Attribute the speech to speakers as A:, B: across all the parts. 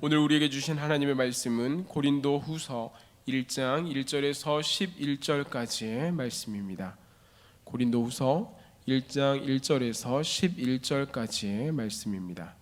A: 오늘 우리에게 주신 하나님의 말씀은 고린도 후서 1장 1절에서 11절까지의 말씀입니다. 고린도 후서 1장 1절에서 11절까지의 말씀입니다.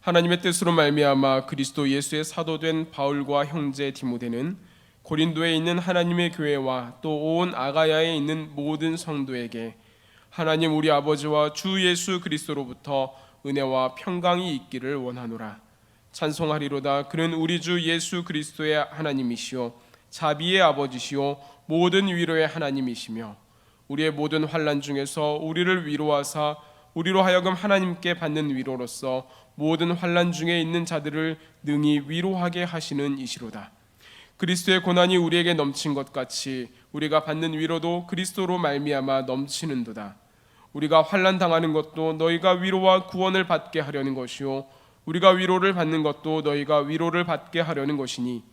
A: 하나님의 뜻으로 말미암아 그리스도 예수의 사도된 바울과 형제 디모데는 고린도에 있는 하나님의 교회와 또 온 아가야에 있는 모든 성도에게 하나님 우리 아버지와 주 예수 그리스도로부터 은혜와 평강이 있기를 원하노라. 찬송하리로다. 그는 우리 주 예수 그리스도의 하나님이시요 자비의 아버지시요 모든 위로의 하나님이시며 우리의 모든 환난 중에서 우리를 위로하사 우리로 하여금 하나님께 받는 위로로서 모든 환난 중에 있는 자들을 능히 위로하게 하시는 이시로다. 그리스도의 고난이 우리에게 넘친 것 같이 우리가 받는 위로도 그리스도로 말미암아 넘치는도다. 우리가 환난 당하는 것도 너희가 위로와 구원을 받게 하려는 것이요. 우리가 위로를 받는 것도 너희가 위로를 받게 하려는 것이니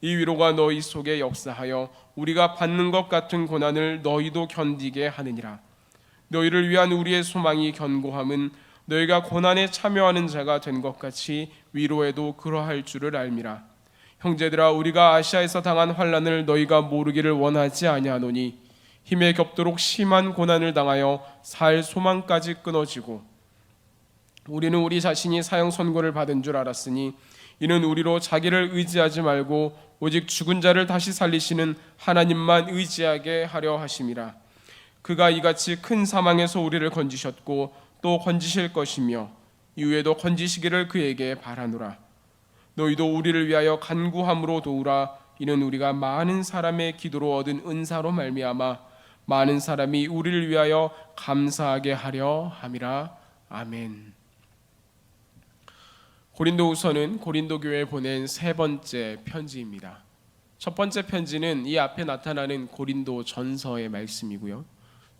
A: 이 위로가 너희 속에 역사하여 우리가 받는 것 같은 고난을 너희도 견디게 하느니라. 너희를 위한 우리의 소망이 견고함은 너희가 고난에 참여하는 자가 된 것 같이 위로에도 그러할 줄을 알미라. 형제들아 우리가 아시아에서 당한 환난을 너희가 모르기를 원하지 아니하노니 힘에 겹도록 심한 고난을 당하여 살 소망까지 끊어지고 우리는 우리 자신이 사형 선고를 받은 줄 알았으니 이는 우리로 자기를 의지하지 말고 오직 죽은 자를 다시 살리시는 하나님만 의지하게 하려 하심이라. 그가 이같이 큰 사망에서 우리를 건지셨고 또 건지실 것이며 이후에도 건지시기를 그에게 바라노라. 너희도 우리를 위하여 간구함으로 도우라. 이는 우리가 많은 사람의 기도로 얻은 은사로 말미암아 많은 사람이 우리를 위하여 감사하게 하려 함이라 아멘. 고린도후서는 고린도 교회에 보낸 세 번째 편지입니다. 첫 번째 편지는 이 앞에 나타나는 고린도 전서의 말씀이고요.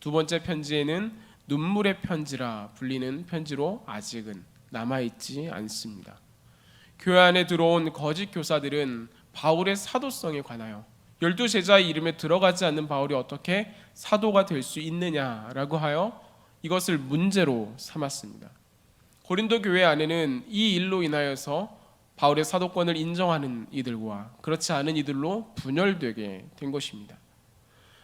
A: 두 번째 편지에는 눈물의 편지라 불리는 편지로 아직은 남아 있지 않습니다. 교회 안에 들어온 거짓 교사들은 바울의 사도성에 관하여 열두 제자의 이름에 들어가지 않는 바울이 어떻게 사도가 될 수 있느냐라고 하여 이것을 문제로 삼았습니다. 고린도 교회 안에는 이 일로 인하여서 바울의 사도권을 인정하는 이들과 그렇지 않은 이들로 분열되게 된 것입니다.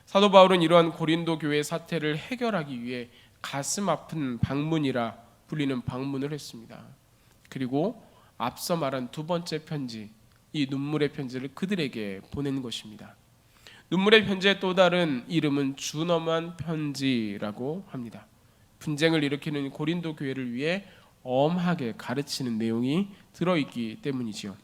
A: 사도 바울은 이러한 고린도 교회 사태를 해결하기 위해 가슴 아픈 방문이라 불리는 방문을 했습니다. 그리고 앞서 말한 두 번째 편지, 이 눈물의 편지를 그들에게 보낸 것입니다. 눈물의 편지의 또 다른 이름은 준엄한 편지라고 합니다. 분쟁을 일으키는 고린도 교회를 위해 엄하게 가르치는 내용이 들어있기 때문이지요.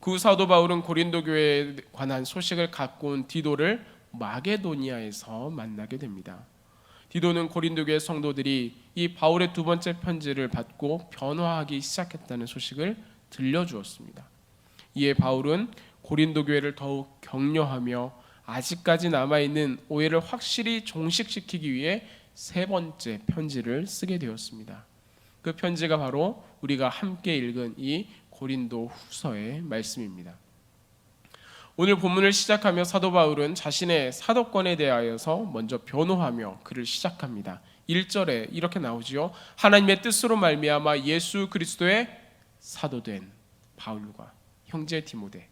A: 그 사도 바울은 고린도 교회에 관한 소식을 갖고 온 디도를 마게도니아에서 만나게 됩니다. 디도는 고린도 교회 성도들이 이 바울의 두 번째 편지를 받고 변화하기 시작했다는 소식을 들려주었습니다. 이에 바울은 고린도 교회를 더욱 격려하며 아직까지 남아 있는 오해를 확실히 종식시키기 위해 세 번째 편지를 쓰게 되었습니다. 그 편지가 바로 우리가 함께 읽은 이 고린도 후서의 말씀입니다. 오늘 본문을 시작하며 사도 바울은 자신의 사도권에 대하여서 먼저 변호하며 글을 시작합니다. 1절에 이렇게 나오지요. 하나님의 뜻으로 말미암아 예수 그리스도의 사도된 바울과 형제 디모데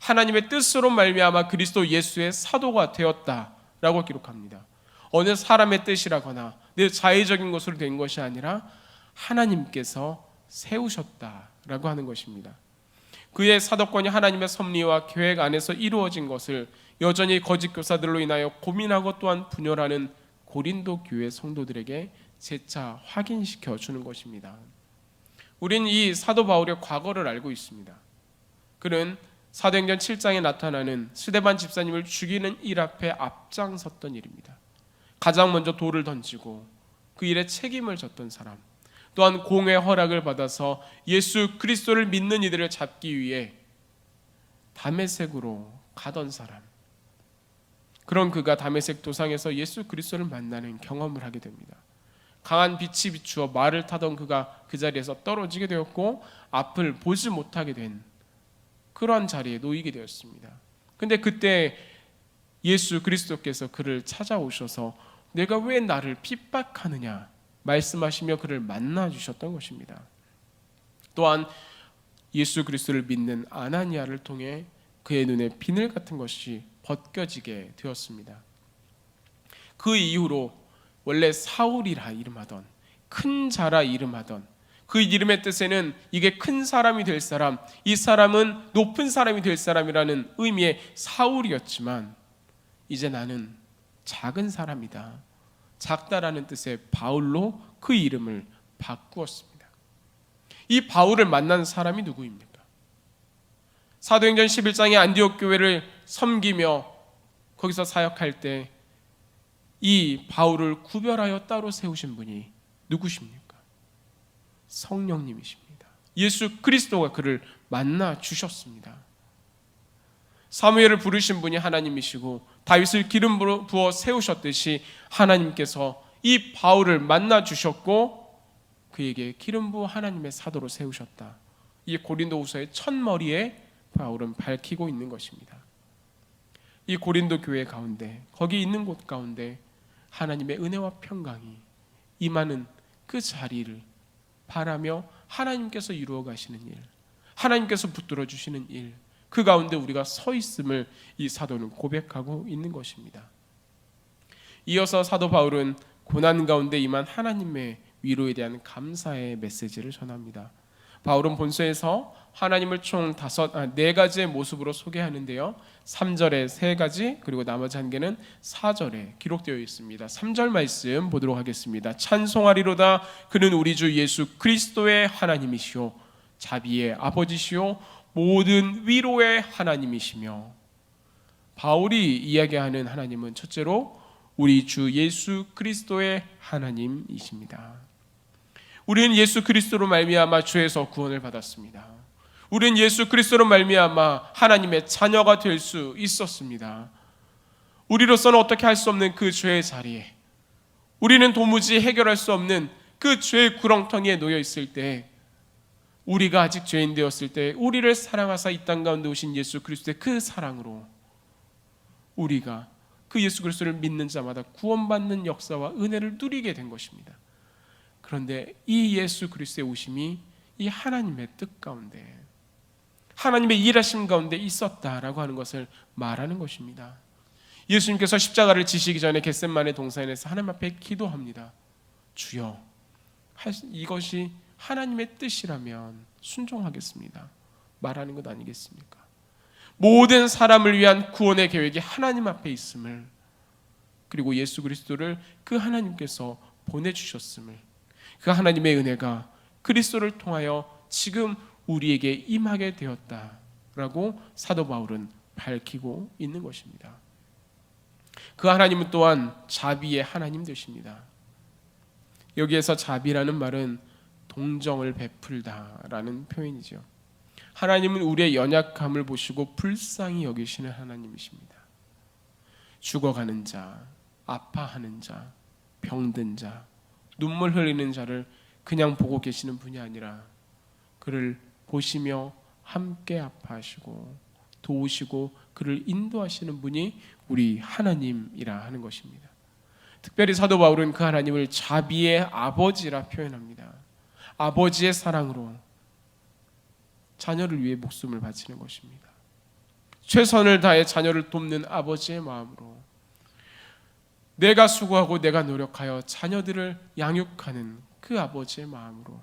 A: 하나님의 뜻으로 말미암아 그리스도 예수의 사도가 되었다라고 기록합니다. 어느 사람의 뜻이라거나 내 자의적인 것으로 된 것이 아니라 하나님께서 세우셨다라고 하는 것입니다. 그의 사도권이 하나님의 섭리와 계획 안에서 이루어진 것을 여전히 거짓 교사들로 인하여 고민하고 또한 분열하는 고린도 교회 성도들에게 재차 확인시켜 주는 것입니다. 우린 이 사도 바울의 과거를 알고 있습니다. 그는 사도행전 7장에 나타나는 스데반 집사님을 죽이는 일 앞에 앞장섰던 일입니다. 가장 먼저 돌을 던지고 그 일에 책임을 졌던 사람. 또한 공의 허락을 받아서 예수 그리스도를 믿는 이들을 잡기 위해 담에색으로 가던 사람. 그런 그가 담에색 도상에서 예수 그리스도를 만나는 경험을 하게 됩니다. 강한 빛이 비추어 말을 타던 그가 그 자리에서 떨어지게 되었고 앞을 보지 못하게 된 그러한 자리에 놓이게 되었습니다. 근데 그때 예수 그리스도께서 그를 찾아오셔서 내가 왜 나를 핍박하느냐 말씀하시며 그를 만나 주셨던 것입니다. 또한 예수 그리스도를 믿는 아나니아를 통해 그의 눈에 비늘 같은 것이 벗겨지게 되었습니다. 그 이후로 원래 사울이라 이름하던 큰 자라 이름하던 그 이름의 뜻에는 이게 큰 사람이 될 사람, 이 사람은 높은 사람이 될 사람이라는 의미의 사울이었지만 이제 나는 작은 사람이다. 작다라는 뜻의 바울로 그 이름을 바꾸었습니다. 이 바울을 만난 사람이 누구입니까? 사도행전 11장의 안디옥 교회를 섬기며 거기서 사역할 때 이 바울을 구별하여 따로 세우신 분이 누구십니까? 성령님이십니다. 예수 그리스도가 그를 만나 주셨습니다. 사무엘을 부르신 분이 하나님이시고 다윗을 기름 부어 세우셨듯이 하나님께서 이 바울을 만나 주셨고 그에게 기름 부어 하나님의 사도로 세우셨다. 이 고린도후서의 첫 머리에 바울은 밝히고 있는 것입니다. 이 고린도 교회 가운데 거기 있는 곳 가운데 하나님의 은혜와 평강이 임하는 그 자리를 바라며 하나님께서 이루어 가시는 일, 하나님께서 붙들어 주시는 일, 그 가운데 우리가 서 있음을 이 사도는 고백하고 있는 것입니다. 이어서 사도 바울은 고난 가운데 임한 하나님의 위로에 대한 감사의 메시지를 전합니다. 바울은 본서에서 하나님을 총 다섯 아, 네 가지의 모습으로 소개하는데요. 3절에 세 가지 그리고 나머지 한 개는 4절에 기록되어 있습니다. 3절 말씀 보도록 하겠습니다. 찬송하리로다 그는 우리 주 예수 그리스도의 하나님이시오 자비의 아버지시오 모든 위로의 하나님이시며 바울이 이야기하는 하나님은 첫째로 우리 주 예수 그리스도의 하나님이십니다. 우리는 예수 그리스도로 말미암아 주에서 구원을 받았습니다. 우리는 예수 그리스도로 말미암아 하나님의 자녀가 될 수 있었습니다. 우리로서는 어떻게 할 수 없는 그 죄의 자리에 우리는 도무지 해결할 수 없는 그 죄의 구렁텅이에 놓여 있을 때 우리가 아직 죄인 되었을 때 우리를 사랑하사 이 땅 가운데 오신 예수 그리스도의 그 사랑으로 우리가 그 예수 그리스도를 믿는 자마다 구원받는 역사와 은혜를 누리게 된 것입니다. 그런데 이 예수 그리스도의 오심이 이 하나님의 뜻 가운데 하나님의 일하심 가운데 있었다라고 하는 것을 말하는 것입니다. 예수님께서 십자가를 지시기 전에 겟셋만의 동산에서 하나님 앞에 기도합니다. 주여, 이것이 하나님의 뜻이라면 순종하겠습니다. 말하는 것 아니겠습니까? 모든 사람을 위한 구원의 계획이 하나님 앞에 있음을 그리고 예수 그리스도를 그 하나님께서 보내주셨음을 그 하나님의 은혜가 그리스도를 통하여 지금 우리에게 임하게 되었다라고 사도 바울은 밝히고 있는 것입니다. 그 하나님은 또한 자비의 하나님 되십니다. 여기에서 자비라는 말은 동정을 베풀다라는 표현이죠. 하나님은 우리의 연약함을 보시고 불쌍히 여기시는 하나님이십니다. 죽어가는 자, 아파하는 자, 병든 자, 눈물 흘리는 자를 그냥 보고 계시는 분이 아니라 그를 보시며 함께 아파하시고 도우시고 그를 인도하시는 분이 우리 하나님이라 하는 것입니다. 특별히 사도 바울은 그 하나님을 자비의 아버지라 표현합니다. 아버지의 사랑으로 자녀를 위해 목숨을 바치는 것입니다. 최선을 다해 자녀를 돕는 아버지의 마음으로 내가 수고하고 내가 노력하여 자녀들을 양육하는 그 아버지의 마음으로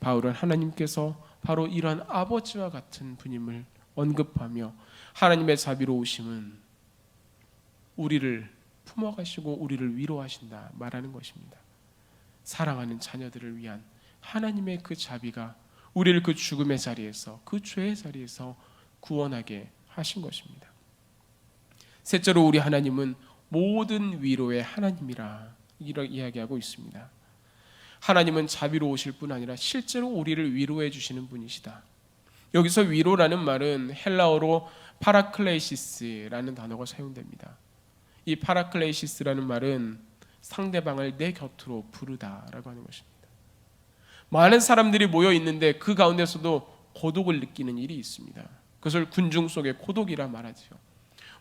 A: 바울은 하나님께서 바로 이러한 아버지와 같은 분임을 언급하며 하나님의 자비로 오심은 우리를 품어가시고 우리를 위로하신다 말하는 것입니다. 사랑하는 자녀들을 위한 하나님의 그 자비가 우리를 그 죽음의 자리에서 그 죄의 자리에서 구원하게 하신 것입니다. 셋째로 우리 하나님은 모든 위로의 하나님이라 이렇게 이야기하고 있습니다. 하나님은 자비로우실 뿐 아니라 실제로 우리를 위로해 주시는 분이시다. 여기서 위로라는 말은 헬라어로 파라클레시스라는 단어가 사용됩니다. 이 파라클레시스라는 말은 상대방을 내 곁으로 부르다라고 하는 것입니다. 많은 사람들이 모여 있는데 그 가운데서도 고독을 느끼는 일이 있습니다. 그것을 군중 속의 고독이라 말하죠.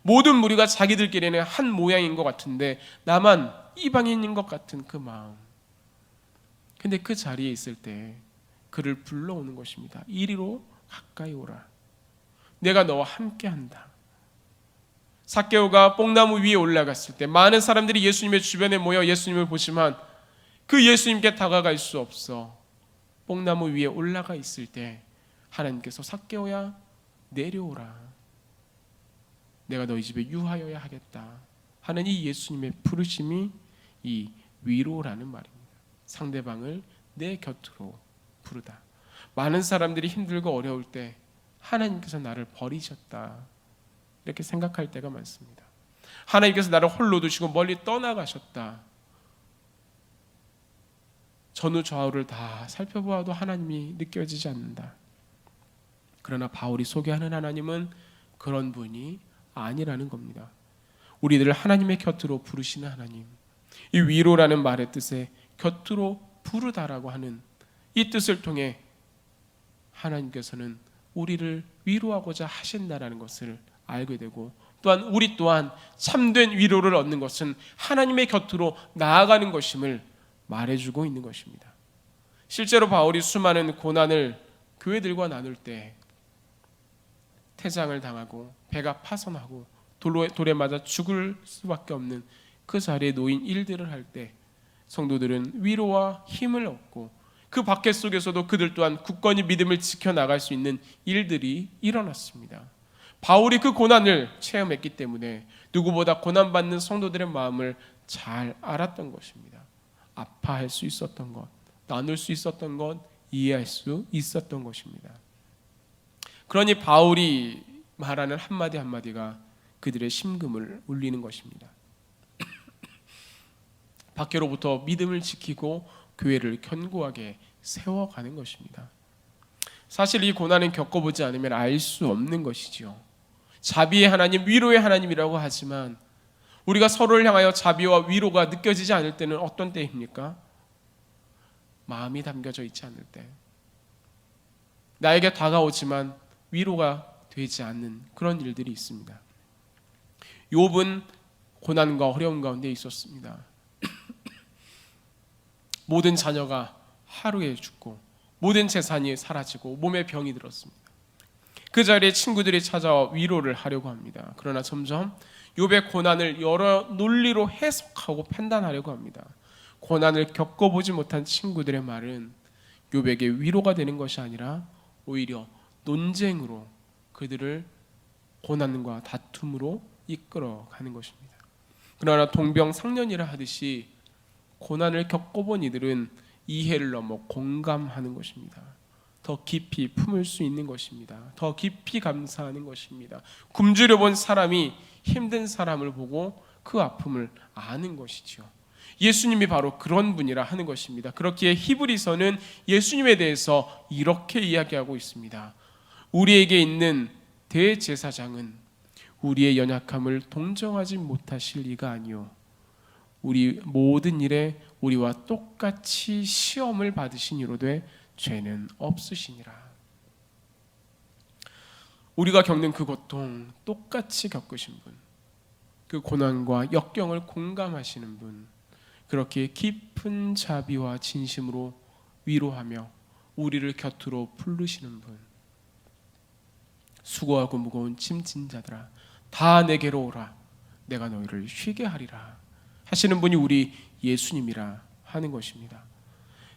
A: 모든 무리가 자기들끼리는 한 모양인 것 같은데 나만 이방인인 것 같은 그 마음. 근데 그 자리에 있을 때 그를 불러오는 것입니다. 이리로 가까이 오라. 내가 너와 함께한다. 사케오가 뽕나무 위에 올라갔을 때 많은 사람들이 예수님의 주변에 모여 예수님을 보지만 그 예수님께 다가갈 수 없어 뽕나무 위에 올라가 있을 때 하나님께서 사케오야 내려오라. 내가 너희 집에 유하여야 하겠다. 하는 이 예수님의 부르심이 이 위로라는 말입니다. 상대방을 내 곁으로 부르다. 많은 사람들이 힘들고 어려울 때 하나님께서 나를 버리셨다. 이렇게 생각할 때가 많습니다. 하나님께서 나를 홀로 두시고 멀리 떠나가셨다. 전후 좌우를 다 살펴보아도 하나님이 느껴지지 않는다. 그러나 바울이 소개하는 하나님은 그런 분이 아니라는 겁니다. 우리들을 하나님의 곁으로 부르시는 하나님. 이 위로라는 말의 뜻에 곁으로 부르다라고 하는 이 뜻을 통해 하나님께서는 우리를 위로하고자 하신다라는 것을 알게 되고 또한 우리 또한 참된 위로를 얻는 것은 하나님의 곁으로 나아가는 것임을 말해주고 있는 것입니다. 실제로 바울이 수많은 고난을 교회들과 나눌 때 태장을 당하고 배가 파손하고 돌에, 돌에 맞아 죽을 수밖에 없는 그 자리에 놓인 일들을 할 때 성도들은 위로와 힘을 얻고 그 밖에 속에서도 그들 또한 굳건히 믿음을 지켜 나갈 수 있는 일들이 일어났습니다. 바울이 그 고난을 체험했기 때문에 누구보다 고난받는 성도들의 마음을 잘 알았던 것입니다. 아파할 수 있었던 것, 나눌 수 있었던 것, 이해할 수 있었던 것입니다. 그러니 바울이 말하는 한마디 한마디가 그들의 심금을 울리는 것입니다. 밖으로부터 믿음을 지키고 교회를 견고하게 세워가는 것입니다. 사실 이 고난은 겪어보지 않으면 알 수 없는 것이지요. 자비의 하나님, 위로의 하나님이라고 하지만 우리가 서로를 향하여 자비와 위로가 느껴지지 않을 때는 어떤 때입니까? 마음이 담겨져 있지 않을 때. 나에게 다가오지만 위로가 되지 않는 그런 일들이 있습니다. 욥은 고난과 어려움 가운데 있었습니다. 모든 자녀가 하루에 죽고 모든 재산이 사라지고 몸에 병이 들었습니다. 그 자리에 친구들이 찾아와 위로를 하려고 합니다. 그러나 점점 욥의 고난을 여러 논리로 해석하고 판단하려고 합니다. 고난을 겪어보지 못한 친구들의 말은 욥에게 위로가 되는 것이 아니라 오히려 논쟁으로 그들을 고난과 다툼으로 이끌어가는 것입니다. 그러나 동병상련이라 하듯이 고난을 겪어본 이들은 이해를 넘어 공감하는 것입니다. 더 깊이 품을 수 있는 것입니다. 더 깊이 감사하는 것입니다. 굶주려 본 사람이 힘든 사람을 보고 그 아픔을 아는 것이지요. 예수님이 바로 그런 분이라 하는 것입니다. 그렇기에 히브리서는 예수님에 대해서 이렇게 이야기하고 있습니다. 우리에게 있는 대제사장은 우리의 연약함을 동정하지 못하실 이가 아니요 우리 모든 일에 우리와 똑같이 시험을 받으신 이로되 죄는 없으시니라. 우리가 겪는 그 고통 똑같이 겪으신 분, 그 고난과 역경을 공감하시는 분, 그렇게 깊은 자비와 진심으로 위로하며 우리를 곁으로 부르시는 분. 수고하고 무거운 짐진 자들아, 다 내게로 오라. 내가 너희를 쉬게 하리라. 하시는 분이 우리 예수님이라 하는 것입니다.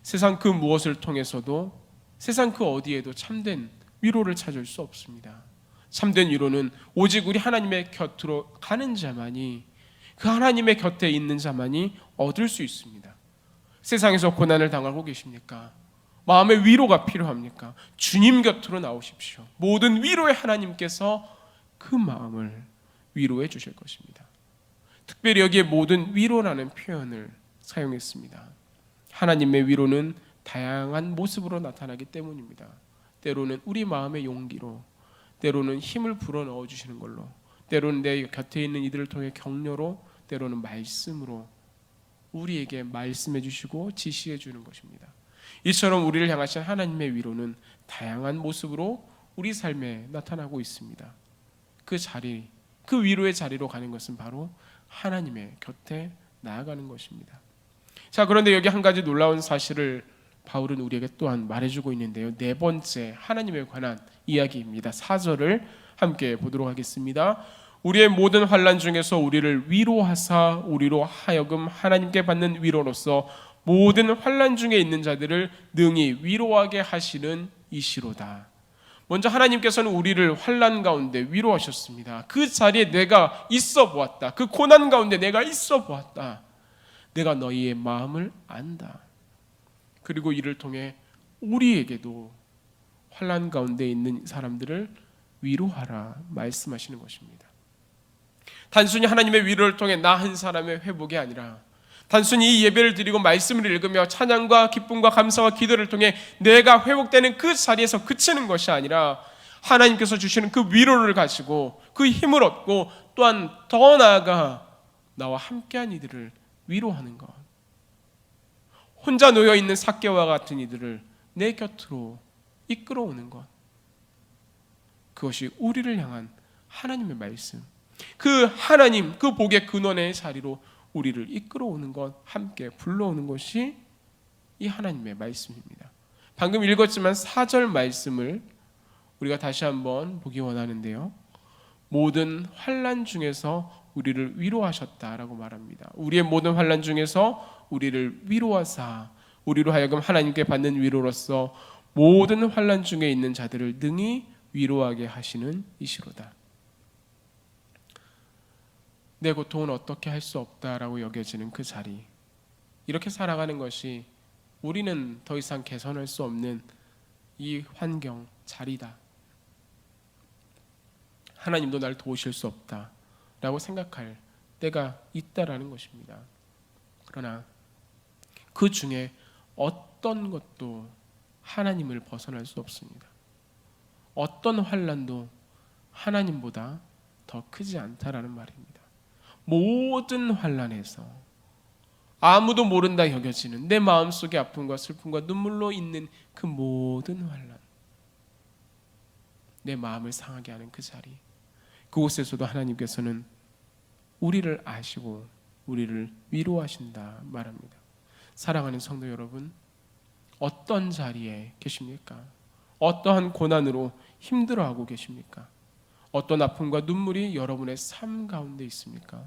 A: 세상 그 무엇을 통해서도 세상 그 어디에도 참된 위로를 찾을 수 없습니다. 참된 위로는 오직 우리 하나님의 곁으로 가는 자만이 그 하나님의 곁에 있는 자만이 얻을 수 있습니다. 세상에서 고난을 당하고 계십니까? 마음의 위로가 필요합니까? 주님 곁으로 나오십시오. 모든 위로의 하나님께서 그 마음을 위로해 주실 것입니다. 특별히 여기에 모든 위로라는 표현을 사용했습니다. 하나님의 위로는 다양한 모습으로 나타나기 때문입니다. 때로는 우리 마음의 용기로, 때로는 힘을 불어 넣어 주시는 걸로, 때로는 내 곁에 있는 이들을 통해 격려로, 때로는 말씀으로 우리에게 말씀해 주시고 지시해 주는 것입니다. 이처럼 우리를 향하신 하나님의 위로는 다양한 모습으로 우리 삶에 나타나고 있습니다. 그 자리, 그 위로의 자리로 가는 것은 바로 하나님의 곁에 나아가는 것입니다. 자, 그런데 여기 한 가지 놀라운 사실을 바울은 우리에게 또한 말해주고 있는데요. 네 번째 하나님에 관한 이야기입니다. 4절을 함께 보도록 하겠습니다. 우리의 모든 환란 중에서 우리를 위로하사 우리로 하여금 하나님께 받는 위로로서 모든 환란 중에 있는 자들을 능히 위로하게 하시는 이시로다. 먼저 하나님께서는 우리를 환란 가운데 위로하셨습니다. 그 자리에 내가 있어 보았다. 그 고난 가운데 내가 있어 보았다. 내가 너희의 마음을 안다. 그리고 이를 통해 우리에게도 환란 가운데 있는 사람들을 위로하라 말씀하시는 것입니다. 단순히 하나님의 위로를 통해 나 한 사람의 회복이 아니라 단순히 이 예배를 드리고 말씀을 읽으며 찬양과 기쁨과 감사와 기도를 통해 내가 회복되는 그 자리에서 그치는 것이 아니라 하나님께서 주시는 그 위로를 가지고 그 힘을 얻고 또한 더 나아가 나와 함께한 이들을 위로하는 것. 혼자 놓여 있는 사개와 같은 이들을 내 곁으로 이끌어오는 것. 그것이 우리를 향한 하나님의 말씀. 그 하나님, 그 복의 근원의 자리로 우리를 이끌어오는 것, 함께 불러오는 것이 이 하나님의 말씀입니다. 방금 읽었지만 4절 말씀을 우리가 다시 한번 보기 원하는데요. 모든 환란 중에서 우리를 위로하셨다라고 말합니다. 우리의 모든 환란 중에서 우리를 위로하사 우리로 하여금 하나님께 받는 위로로서 모든 환란 중에 있는 자들을 능히 위로하게 하시는 이시로다. 내 고통은 어떻게 할 수 없다라고 여겨지는 그 자리. 이렇게 살아가는 것이 우리는 더 이상 개선할 수 없는 이 환경, 자리다. 하나님도 날 도우실 수 없다 라고 생각할 때가 있다라는 것입니다. 그러나 그 중에 어떤 것도 하나님을 벗어날 수 없습니다. 어떤 환란도 하나님보다 더 크지 않다라는 말입니다. 모든 환란에서 아무도 모른다 여겨지는 내 마음속의 아픔과 슬픔과 눈물로 있는 그 모든 환란 내 마음을 상하게 하는 그 자리 그곳에서도 하나님께서는 우리를 아시고 우리를 위로하신다 말합니다. 사랑하는 성도 여러분, 어떤 자리에 계십니까? 어떠한 고난으로 힘들어하고 계십니까? 어떤 아픔과 눈물이 여러분의 삶 가운데 있습니까?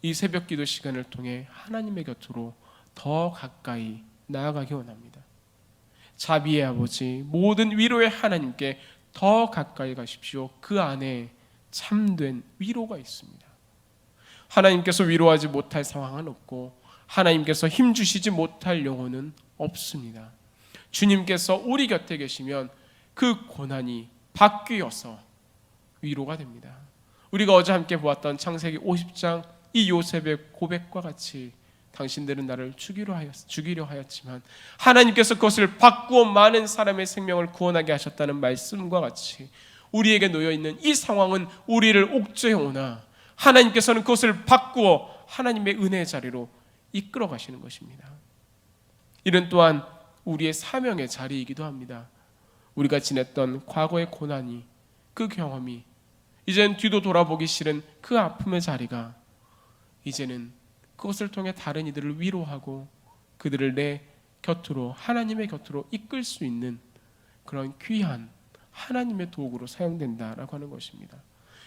A: 이 새벽 기도 시간을 통해 하나님의 곁으로 더 가까이 나아가기 원합니다. 자비의 아버지, 모든 위로의 하나님께 더 가까이 가십시오. 그 안에 참된 위로가 있습니다. 하나님께서 위로하지 못할 상황은 없고 하나님께서 힘 주시지 못할 영혼은 없습니다. 주님께서 우리 곁에 계시면 그 고난이 바뀌어서 위로가 됩니다. 우리가 어제 함께 보았던 창세기 50장 이 요셉의 고백과 같이 당신들은 나를 죽이려 하였 죽이려 하였지만 하나님께서 그것을 바꾸어 많은 사람의 생명을 구원하게 하셨다는 말씀과 같이 우리에게 놓여 있는 이 상황은 우리를 옥죄해 오나 하나님께서는 그것을 바꾸어 하나님의 은혜의 자리로 이끌어 가시는 것입니다. 이는 또한 우리의 사명의 자리이기도 합니다. 우리가 지냈던 과거의 고난이 그 경험이 이젠 뒤도 돌아보기 싫은 그 아픔의 자리가 이제는 그것을 통해 다른 이들을 위로하고 그들을 내 곁으로 하나님의 곁으로 이끌 수 있는 그런 귀한 하나님의 도구로 사용된다라고 하는 것입니다.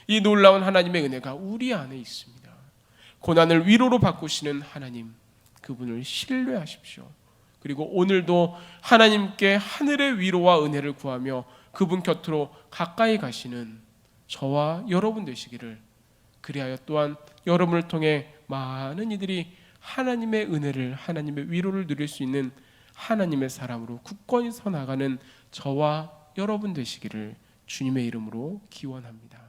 A: 이 놀라운 하나님의 은혜가 우리 안에 있습니다. 고난을 위로로 바꾸시는 하나님 그분을 신뢰하십시오. 그리고 오늘도 하나님께 하늘의 위로와 은혜를 구하며 그분 곁으로 가까이 가시는 저와 여러분 되시기를 그리하여 또한 여러분을 통해 많은 이들이 하나님의 은혜를 하나님의 위로를 누릴 수 있는 하나님의 사람으로 굳건히 서 나가는 저와 여러분 되시기를 주님의 이름으로 기원합니다.